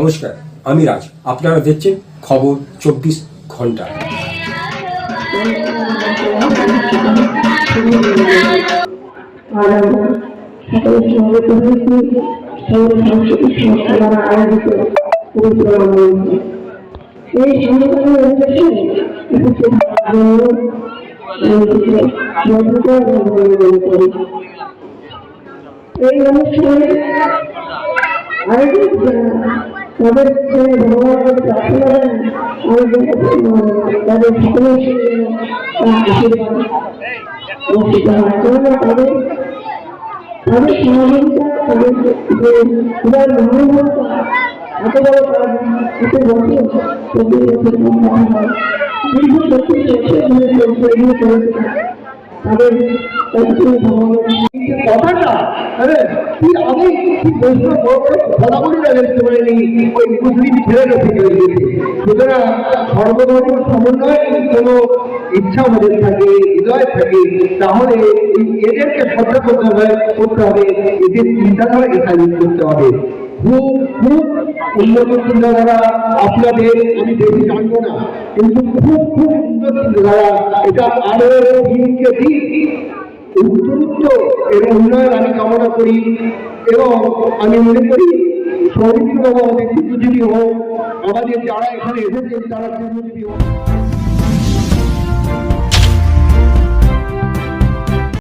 নমস্কার আমি রাজ। আপনারা দেখছেন খবর চব্বিশ ঘণ্টা। আয়োজিত এই অনুষ্ঠানে আয়োজক তাদের সকলের সঙ্গে আশীর্বাদ কেননা তাদের তাদের সহযোগিতা তাদের যে উদার মনোভাবতা এত বড় কথাটা তুই আমি ঠিক বৈষ্ণব বলি দেখতে পারিনি ওই মুসলিম ছেলেটা থেকে গিয়েছে সুতরাং সর্বধর্ম সমন্বয়ে কোনো ইচ্ছা আমাদের থাকে, হৃদয় থাকে, তাহলে এদেরকে শ্রদ্ধা করতে হবে এদের চিন্তাধারা এসাইজ করতে হবে। খুব খুব উন্নত চিন্তাধারা আপনাদের আমি বেশি জানব না, কিন্তু খুব খুব উন্নত চিন্তাধারা, এটা আরও দিনকে দিন উত্তরোত্ত এর উন্নয়ন আমি কামনা করি। এবং আমি মনে করি সৌমিত্র বাবা আমাদের বুদ্ধিজীবী হোক আমাদের যারা এখানে এসেছেন, তারা বুদ্ধিজীবী হোক